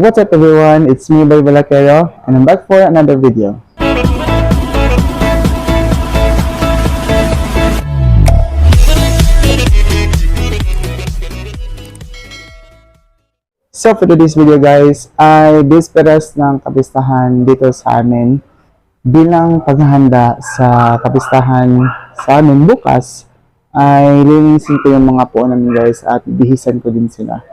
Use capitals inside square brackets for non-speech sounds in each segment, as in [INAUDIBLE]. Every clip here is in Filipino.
What's up everyone? It's me, Boy Balakero, and I'm back for another video. So for today's video guys, ay bisperas ng kapistahan dito sa amin. Bilang paghahanda sa kapistahan sa amin bukas, ay linisin ko yung mga puo namin guys at bihisan ko din sila.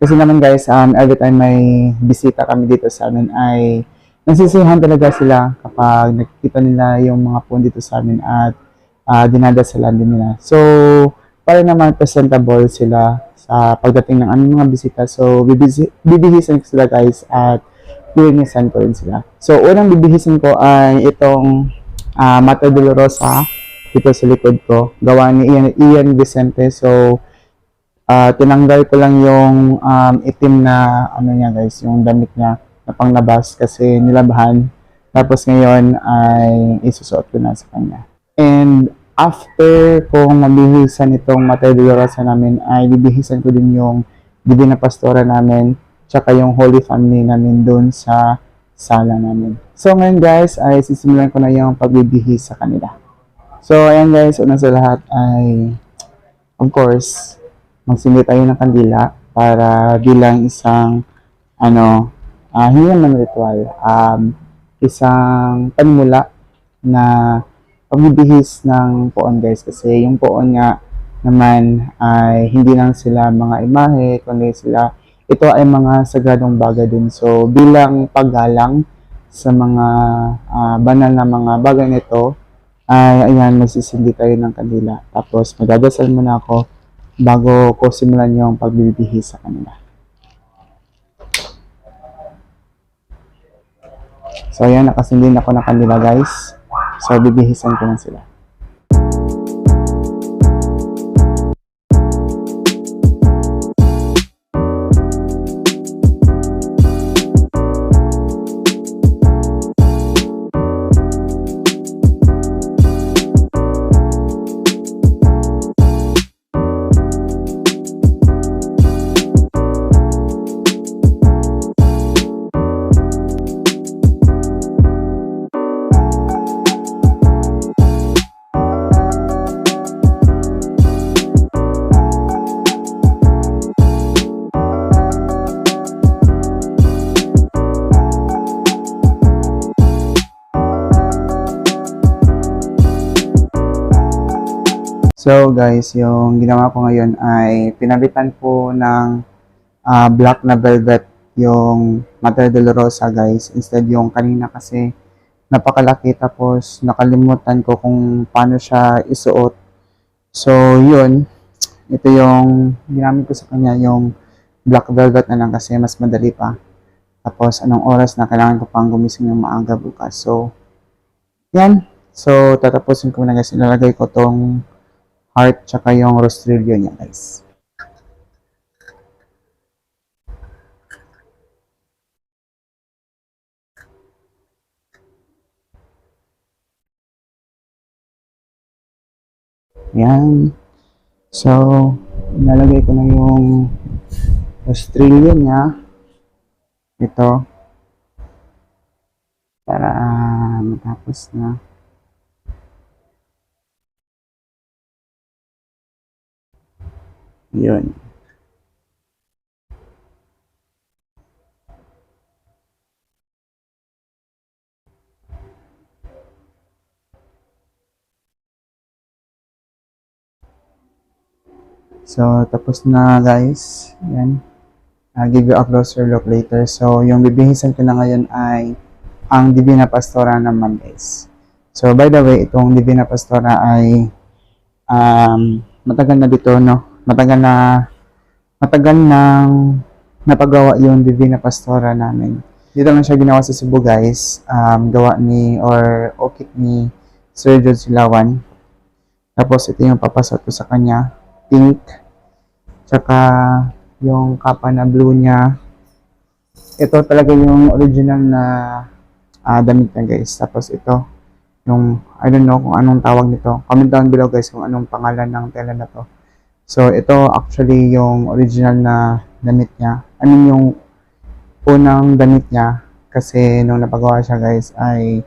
Kasi naman guys, um, every time may bisita kami dito sa amin ay nasisihan talaga sila kapag nakikita nila yung mga puon dito sa amin at uh, dinadasalan din nila. So, para naman presentable sila sa pagdating ng aming mga bisita. So, bibihisan ko sila guys at lilinisan ko rin sila. So, unang bibihisan ko ay itong uh, Mata Dolorosa dito sa likod ko. Gawa ni Ian, Ian Vicente. So, ah tinanggal ko lang yung um, itim na ano niya guys, yung damit niya na panglabas kasi nilabahan. Tapos ngayon ay isusuot ko na sa kanya. And after kong mabihisan itong Matay Dolorosa namin, ay bibihisan ko din yung Divina Pastora namin, tsaka yung Holy Family namin doon sa sala namin. So ngayon guys, ay sisimulan ko na yung pagbibihis sa kanila. So ayan guys, una sa lahat ay of course, magsindi tayo ng kandila para bilang isang ano, ah hindi naman ritual, um, isang panimula na pagbibihis ng poon guys. Kasi yung poon nga naman ay hindi lang sila mga imahe kundi sila ito ay mga sagradong bagay din. So bilang paggalang sa mga ah, banal na mga bagay nito ay ayan magsisindi tayo ng kandila. Tapos magdadasal muna ako bago ko simulan yung pagbibihis sa kanila so ayan nakasindi na ako ng kandila guys So, bibihisan ko na sila. So guys, yung ginawa ko ngayon ay pinabitan po ng ah, black na velvet yung Mata Dolorosa guys. Instead yung kanina kasi napakalaki tapos nakalimutan ko kung paano siya isuot. So yun, ito yung ginamit ko sa kanya yung black velvet na lang kasi mas madali pa. Tapos anong oras na kailangan ko pang gumising ng maaga bukas. So yan. So tatapusin ko na guys. Ilalagay ko tong heart tsaka yung rostrillo niya guys. Yan. So, ilalagay ko na yung rostrillo niya. Ito. Para ah, matapos na. Yun. So, tapos na guys. Yan. I'll give you a closer look later. So, yung bibihisan ko na ngayon ay ang Divina Pastora naman guys. So, by the way, itong Divina Pastora ay um, matagal na dito, no? Matagal na matagal nang napagawa yung Divina Pastora namin. Dito lang siya ginawa sa Cebu guys. Um, gawa ni or okit ni Sir George Silawan. Tapos ito yung papasok ko sa kanya. Pink. Tsaka yung kapa na blue niya. Ito talaga yung original na ah, damit niya guys. Tapos ito yung I don't know kung anong tawag nito. Comment down below guys kung anong pangalan ng tela na to. So ito actually yung original na damit niya. I mean yung unang damit niya kasi nung napagawa siya guys ay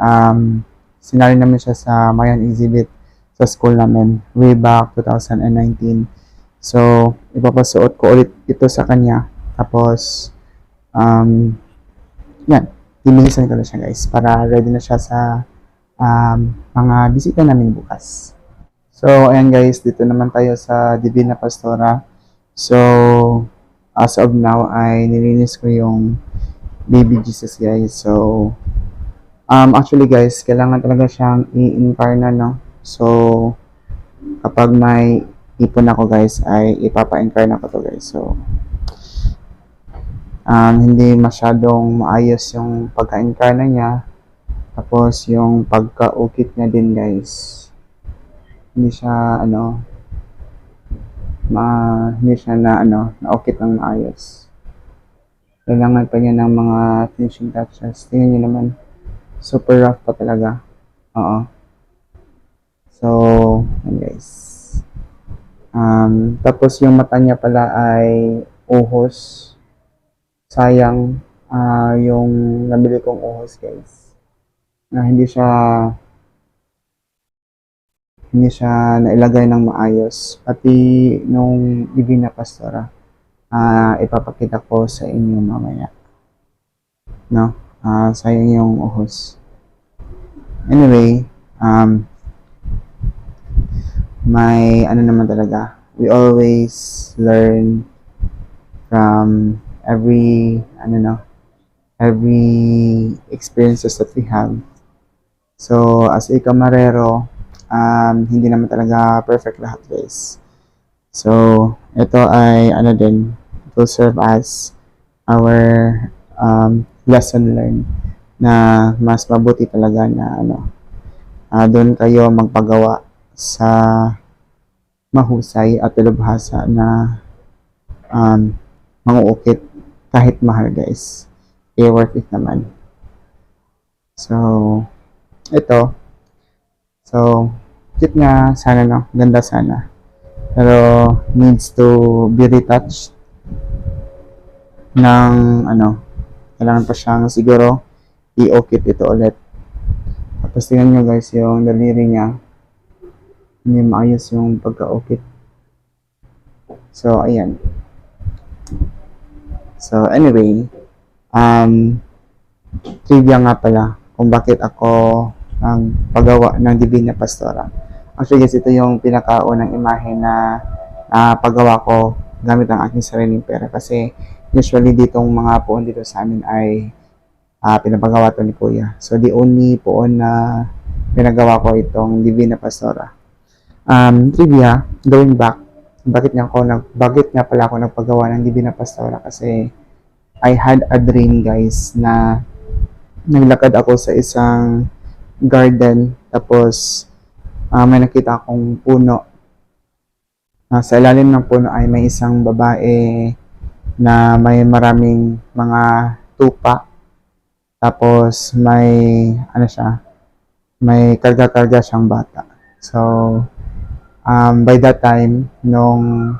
um, sinali namin siya sa Mayan exhibit sa school namin way back 2019. So, ipapasuot ko ulit ito sa kanya. Tapos, um, yan, lilinisan ko na siya guys para ready na siya sa um, mga bisita namin bukas. So, ayan guys, dito naman tayo sa Divina Pastora. So, as of now ay nilinis ko yung baby Jesus guys. So, um, actually guys, kailangan talaga siyang i-incarna, no? So, kapag may ipon ako guys, ay ipapa-incarna ko to guys. So, um, hindi masyadong maayos yung pagka-incarna niya. Tapos, yung pagka-ukit niya din guys. Hindi siya, ano, ma, hindi siya na, ano, na-ukit ng maayos. Kailangan pa niya ng mga finishing touches. Tingnan niyo naman. Super rough pa talaga. Oo. So, yan guys. Um, tapos yung mata niya pala ay uhos. Sayang ah yung nabili kong uhos guys. Na hindi siya hindi siya nailagay ng maayos. Pati nung Divina Pastora, ah ipapakita ko sa inyo mamaya. No? Ah, sayang yung uhos. Anyway, um, may ano naman talaga. We always learn from every ano no, every experiences that we have. So, as a kamarero, um, hindi naman talaga perfect lahat, guys. So, ito ay ano din, it will serve as our um, lesson learned na mas mabuti talaga na ano, ah, doon kayo magpagawa sa mahusay at dalubhasa na um, manguukit kahit mahal guys. Eh, worth it naman. So, ito. So, cute nga. Sana no. Ganda sana. Pero, needs to be retouched ng ano, kailangan pa siyang siguro i-okit ito ulit. Tapos tingnan nyo guys yung daliri niya hindi maayos yung pagka-okit. So, ayan. So, anyway, um, trivia nga pala kung bakit ako ang paggawa ng Divina Pastora. Actually, guys, ito yung pinakaunang imahe na uh, paggawa ko gamit ang aking sariling pera kasi usually ditong mga puon dito sa amin ay uh, pinapagawa to ni Kuya. So, the only puon na pinagawa ko itong Divina Pastora um, trivia, going back, bakit nga ako nag, bakit nga pala ako nagpagawa ng Divina Pastora kasi I had a dream guys na naglakad ako sa isang garden. Tapos uh, may nakita akong puno. Uh, sa ilalim ng puno ay may isang babae na may maraming mga tupa. Tapos may ano siya may karga-karga siyang bata. So um, by that time, nung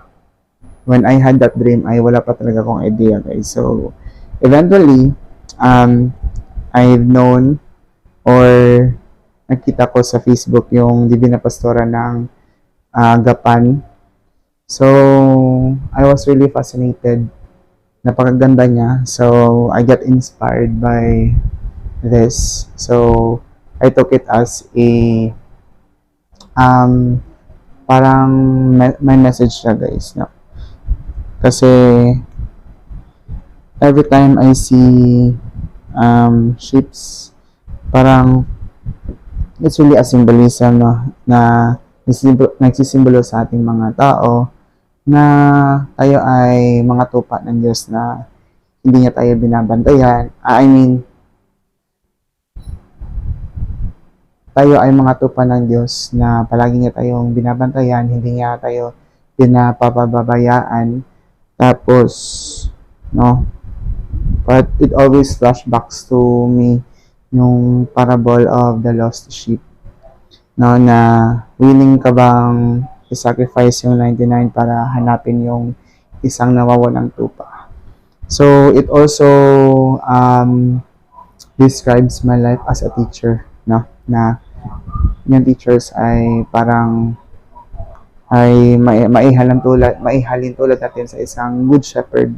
when I had that dream, ay wala pa talaga akong idea, guys. So, eventually, um, I've known or nakita ko sa Facebook yung Divina Pastora ng uh, Gapan. So, I was really fascinated. Napakaganda niya. So, I got inspired by this. So, I took it as a um, parang me- may message siya guys no? kasi every time I see um, ships parang it's really a symbolism no? na nagsisimbolo sa ating mga tao na tayo ay mga tupa ng Diyos na hindi niya tayo binabantayan. I mean, tayo ay mga tupa ng Diyos na palagi niya tayong binabantayan, hindi niya tayo pinapababayaan. Tapos, no, but it always flashbacks to me yung parable of the lost sheep. No, na willing ka bang i-sacrifice yung 99 para hanapin yung isang nawawalang tupa. So it also um, describes my life as a teacher, no? Na yung teachers ay parang ay mai maihalin tulad maihalin tulad natin sa isang good shepherd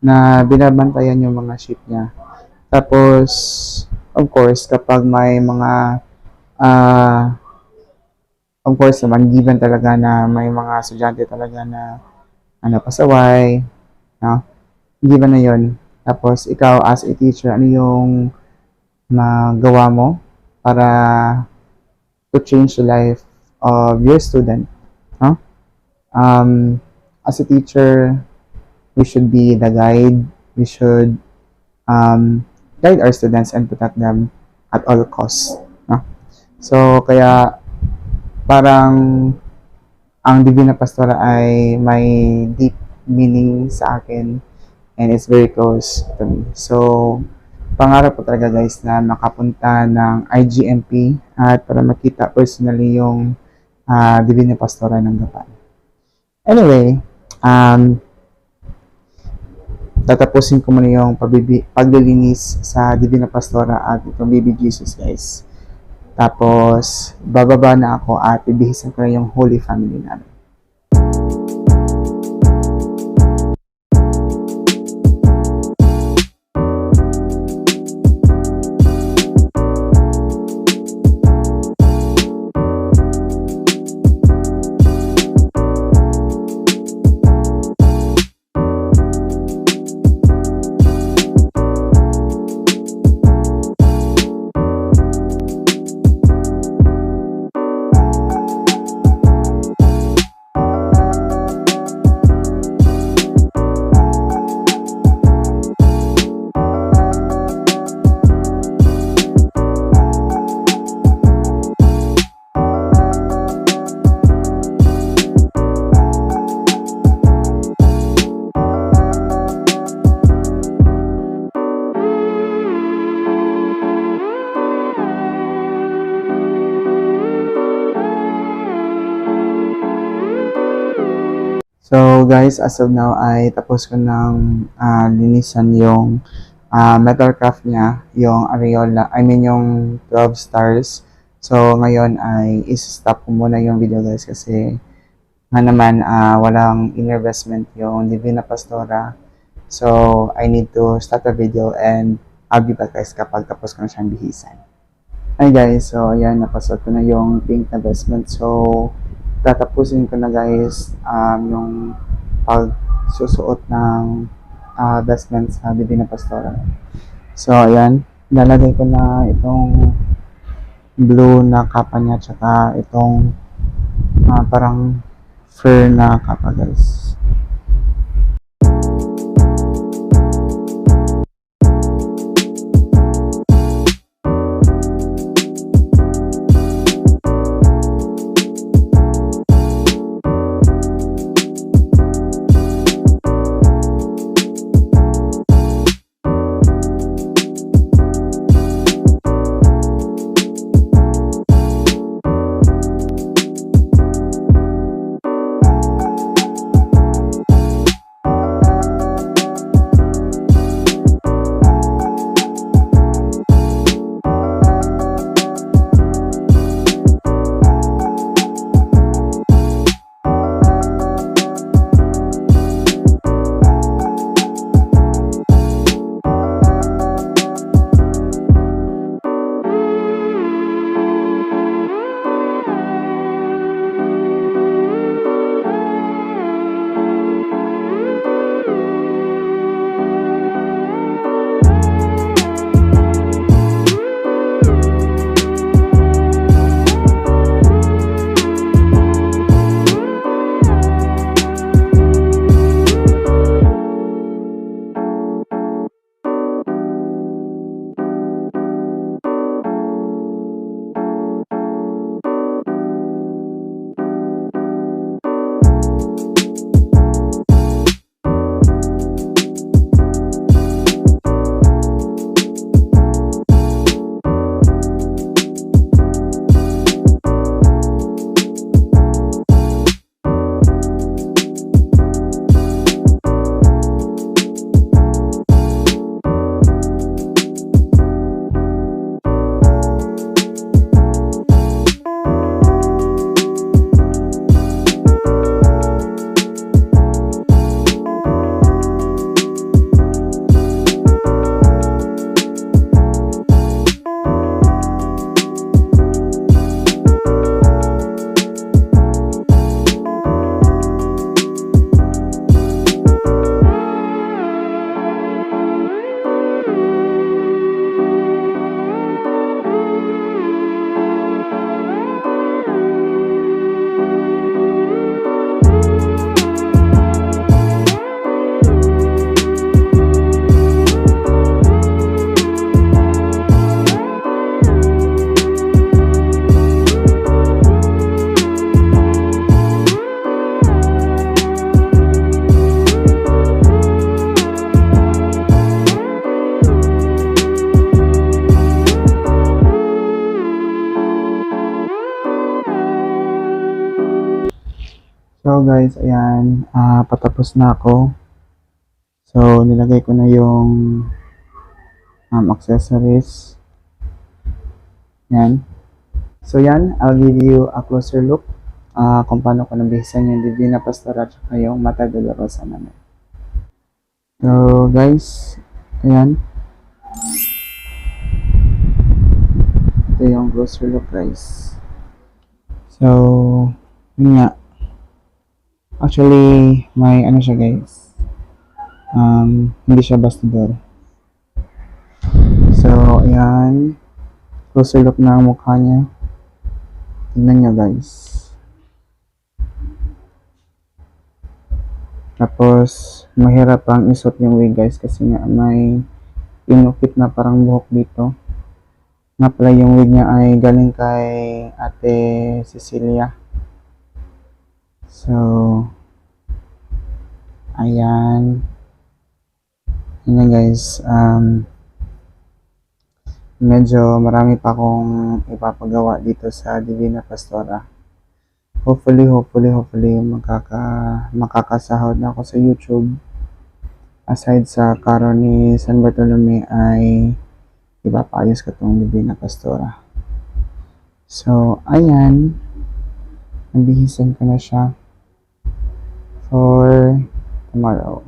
na binabantayan yung mga sheep niya. Tapos of course kapag may mga ah of course naman given talaga na may mga estudyante talaga na ano pasaway, no? Given na yon. Tapos ikaw as a teacher, ano yung magawa mo para to change the life of your student, no? Um, as a teacher, we should be the guide. We should um, guide our students and protect them at all costs. No? So, kaya parang ang Divina Pastora ay may deep meaning sa akin and it's very close to me. So, pangarap ko talaga guys na makapunta ng IGMP at para makita personally yung ah, Divina Pastora ng Gapan. Anyway, um, tatapusin ko muna yung paglilinis sa Divina Pastora at itong Baby Jesus guys. Tapos, bababa na ako at ibihisan ko na yung Holy Family namin. Guys, as of now ay tapos ko ng ah, linisan yung ah, metal craft niya, yung areola, I mean yung 12 stars. So ngayon ay is-stop ko muna yung video guys kasi nga naman ah, walang investment yung Divina Pastora. So I need to start the video and I'll be back guys kapag tapos ko na siyang bihisan. Hi guys, so ayan, napasok ko na yung pink na vestment. So, tatapusin ko na guys um, yung pagsusuot ng uh, vestment sa Divina Pastora. So, ayan, lalagay ko na itong blue na kapa niya tsaka itong ah, parang fur na kapa guys. Patapos na ako. So nilagay ko na yung um, accessories. Yan. So yan, I'll give you a closer look ah, kung paano ko nabihisan yung Divina Pastora at yung Mata Dolorosa namin. So guys, ayan. Ito yung closer look guys. So, yun nga. Actually, may ano siya guys. Um, hindi siya bastador. So, ayan. Closer look na ang mukha niya. Tingnan niya guys. Tapos, mahirap pang isot yung wig guys kasi nga may inukit na parang buhok dito. Nga pala yung wig niya ay galing kay ate Cecilia. So, ayan. Ayan guys, um, medyo marami pa akong ipapagawa dito sa Divina Pastora. Hopefully, hopefully, hopefully, makaka, makakasahod na ako sa YouTube. Aside sa karon ni San Bartolome ay ipapaayos ko itong Divina Pastora. So, ayan. Nabihisan ko na siya for tomorrow.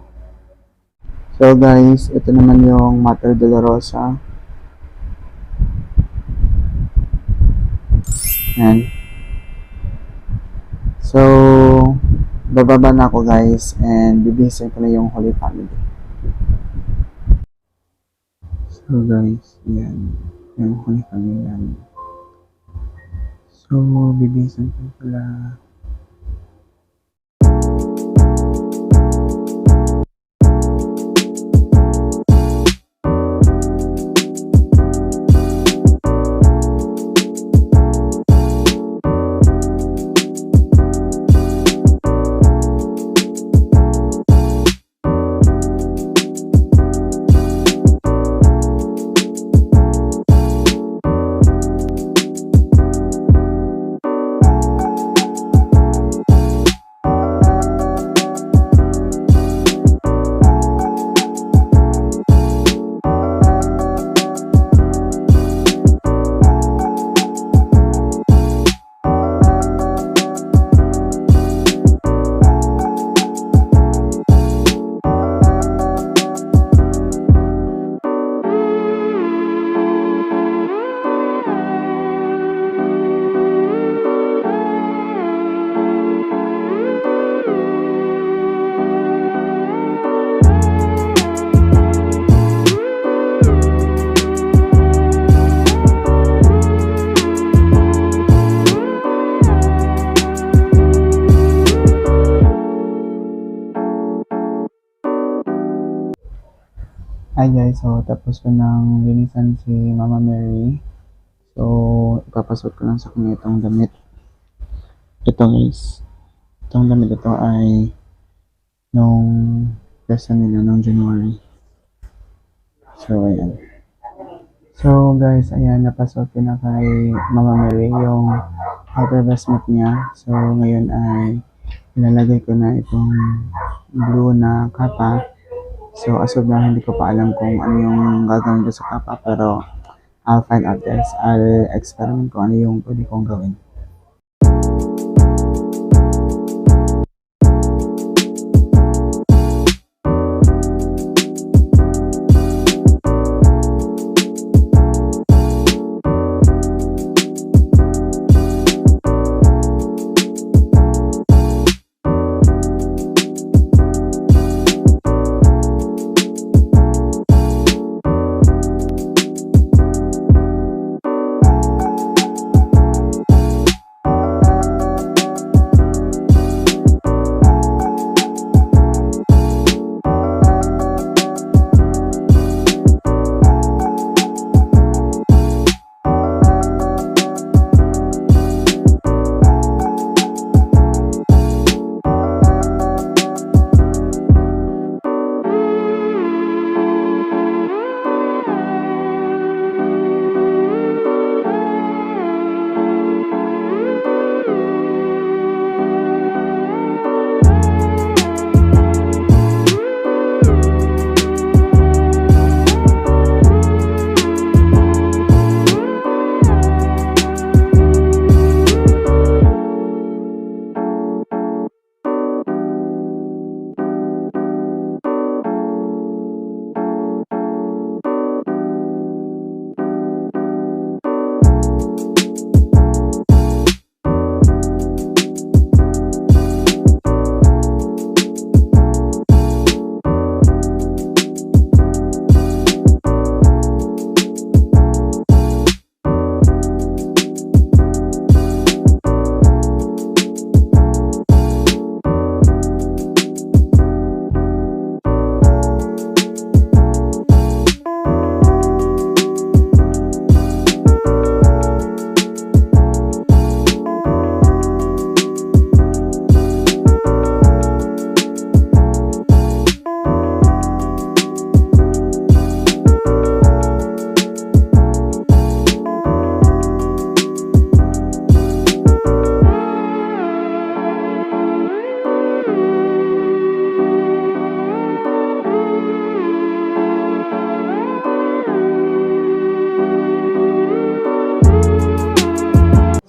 So guys, ito naman yung Mater Dolorosa. Yan. So, bababa na ako guys and bibihisan ko na yung Holy Family. So guys, yan. Yung Holy Family namin. So, bibihisan ko sila. Guys, so tapos ko nang linisan si Mama Mary. So, ipapasot ko lang sa kanya itong damit. Ito guys. Itong damit ito ay nung pesa nila nung January. So, ayan. So guys, ayan, napasot ko na kay Mama Mary yung outer vestment niya. So, ngayon ay ilalagay ko na itong blue na kapa So, as of now, hindi ko pa alam kung ano yung gagawin ko sa kapa, pero I'll find out guys. I'll experiment kung ano yung pwede kong gawin.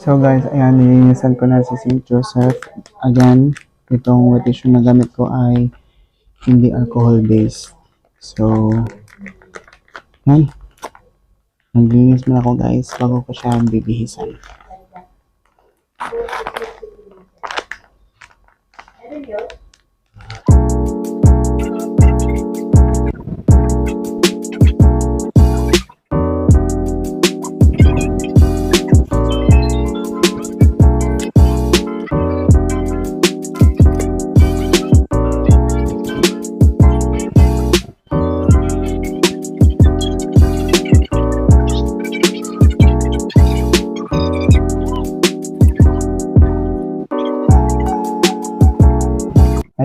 So guys, ayan, nilinisan ko na si St. Joseph. Again, itong wet tissue na gamit ko ay hindi alcohol based. So, yan. Maglinis muna ako guys bago ko siya bibihisan.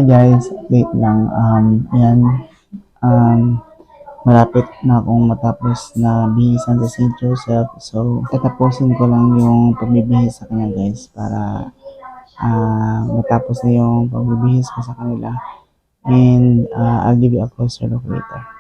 Guys, update lang. Um, ayan, um, malapit na akong matapos na bihisan sa St. Joseph. So, tatapusin ko lang yung pagbibihis sa kanya guys para ah, matapos na yung pagbibihis ko sa kanila. And ah, I'll give you a closer look later.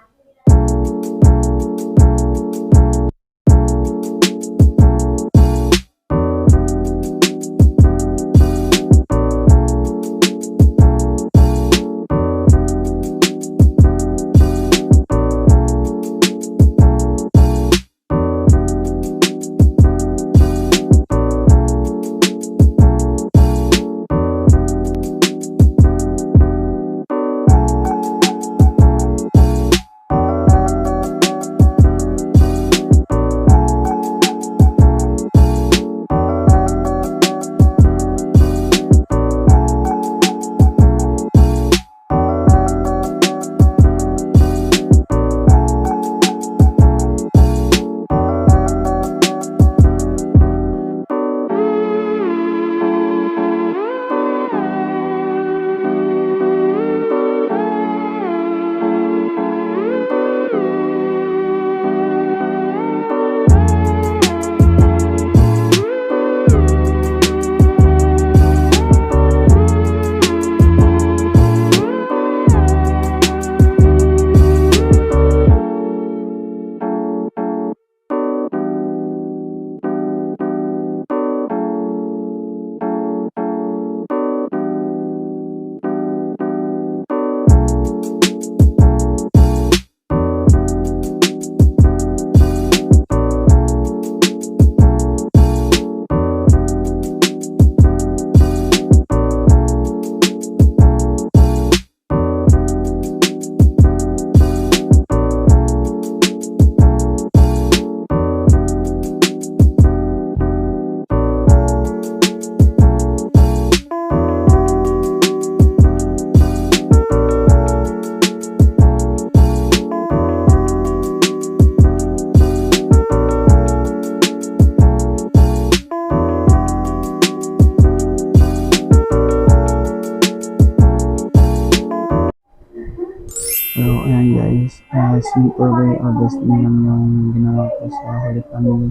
Uh, simple way August na lang yung ginawa ko sa Holy Family.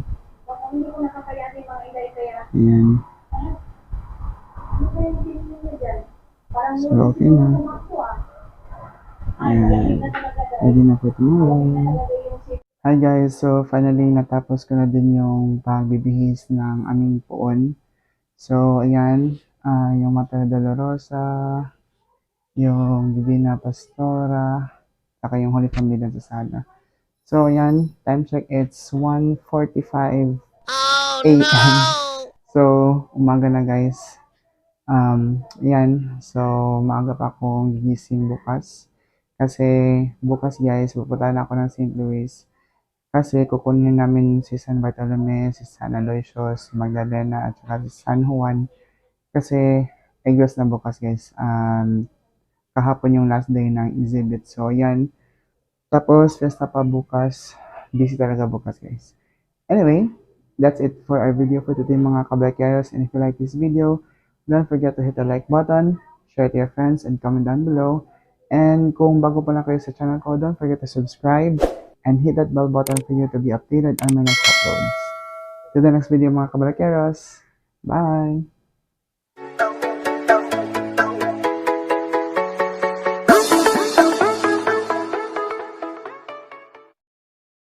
Ayan. So, okay na. Ayan. Ready na for tomorrow. Hi guys, so finally natapos ko na din yung pagbibihis ng aming puon. So, ayan, ah, yung Mata Dolorosa, yung Divina Pastora, saka yung Holy Family dun sa sala. So, ayan, time check, it's 1.45 a.m. [LAUGHS] So, umaga na guys. Um, ayan, so maaga pa akong gigising bukas. Kasi bukas guys, pupunta ako ng St. Louis. Kasi kukunin namin si San Bartolome, si San Aloysius, si Magdalena, at saka si San Juan. Kasi Egos na bukas guys. Um, kahapon yung last day ng exhibit. So, yan. Tapos, fiesta pa bukas. Busy talaga bukas, guys. Anyway, that's it for our video for today, mga kabakyaros. And if you like this video, don't forget to hit the like button, share to your friends, and comment down below. And kung bago pa lang kayo sa channel ko, don't forget to subscribe and hit that bell button for you to be updated on my next uploads. To the next video, mga kabakyaros. Bye!